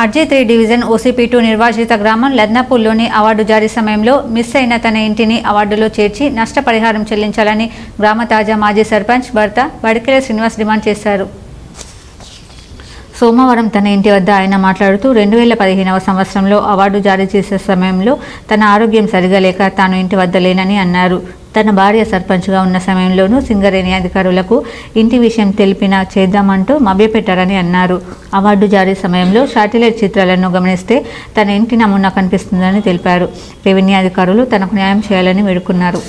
RG three division OCP two నిర్వాచిత గ్రామం లద్నాపూర్లోని award జారీ సమయంలో మిస్ అయిన తన ఇంటిని అవార్డులో చేర్చి నష్టపరిహారం చెల్లించాలని గ్రామ తాజా మాజీ సర్పంచ్ భర్త వడికెల శ్రీనివాస్ డిమాండ్ చేశారు. సోమవారం తన ఇంటి వద్ద ఆయన మాట్లాడుతూ రెండు వేల పదిహేనవ సంవత్సరంలో అవార్డు జారీ చేసే సమయంలో తన ఆరోగ్యం సరిగా లేక తాను ఇంటి వద్ద లేనని అన్నారు. తన భార్య సర్పంచ్గా ఉన్న సమయంలోనూ సింగరేణి అధికారులకు ఇంటి విషయం తెలిపిన చేద్దామంటూ మభ్యపెట్టారని అన్నారు. అవార్డు జారీ సమయంలో శాటిలైట్ చిత్రాలను గమనిస్తే తన ఇంటి నమూనా కనిపిస్తుందని తెలిపారు. రెవెన్యూ అధికారులు తనకు న్యాయం చేయాలని వేడుకున్నారు.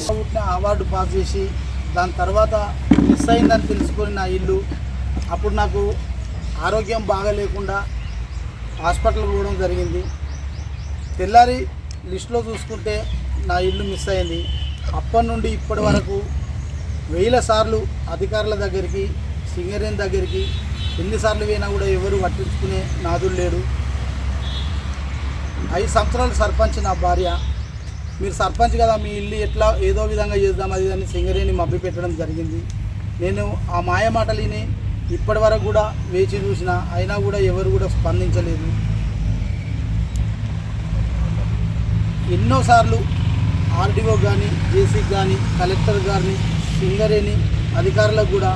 అవార్డు పాస్ చేసి దాని తర్వాత మిస్ అయిందని తెలుసుకొని నా ఇల్లు అప్పుడు నాకు ఆరోగ్యం బాగా లేకుండా హాస్పిటల్ పోవడం జరిగింది. తెల్లారి లిస్టులో చూసుకుంటే నా ఇల్లు మిస్ అయింది. అప్పటి నుండి ఇప్పటి వరకు వేల సార్లు అధికారుల దగ్గరికి సింగరేణి దగ్గరికి ఎన్నిసార్లు పోయినా కూడా ఎవరు పట్టించుకునే నాదులు లేడు. ఐదు సంవత్సరాలు సర్పంచ్ నా భార్య. మీరు సర్పంచ్ కదా మీ ఇల్లు ఎట్లా ఏదో విధంగా చేద్దాం అది అని సింగరేణి మబ్బి పెట్టడం జరిగింది. నేను ఆ మాయ మాటలిని ఇప్పటి వరకు కూడా వేచి చూసిన అయినా కూడా ఎవరు కూడా స్పందించలేదు. ఎన్నోసార్లు ఆర్డీఓ కానీ జేసీ కానీ కలెక్టర్ గారిని సింగరేని అధికారులకు కూడా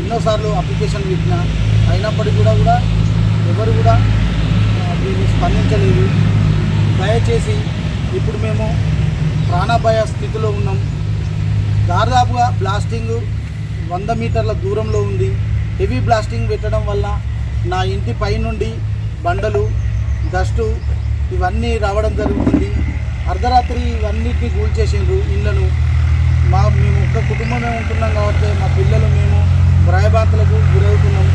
ఎన్నోసార్లు అప్లికేషన్ పెట్టిన అయినప్పటికీ కూడా కూడా ఎవరు కూడా దీన్ని స్పందించలేదు. దయచేసి ఇప్పుడు మేము ప్రాణభయ స్థితిలో ఉన్నాం. దాదాపుగా బ్లాస్టింగ్ వంద మీటర్ల దూరంలో ఉంది. హెవీ బ్లాస్టింగ్ పెట్టడం వల్ల నా ఇంటి పై నుండి బండలు డస్టు ఇవన్నీ రావడం జరుగుతుంది. అర్ధరాత్రి ఇవన్నిటిని కూల్చేసిండ్రు ఇళ్ళను మా మేము ఒక్క కుటుంబమే ఉంటున్నాం కాబట్టి మా పిల్లలు మేము భయబాతలకు గురవుతున్నాం.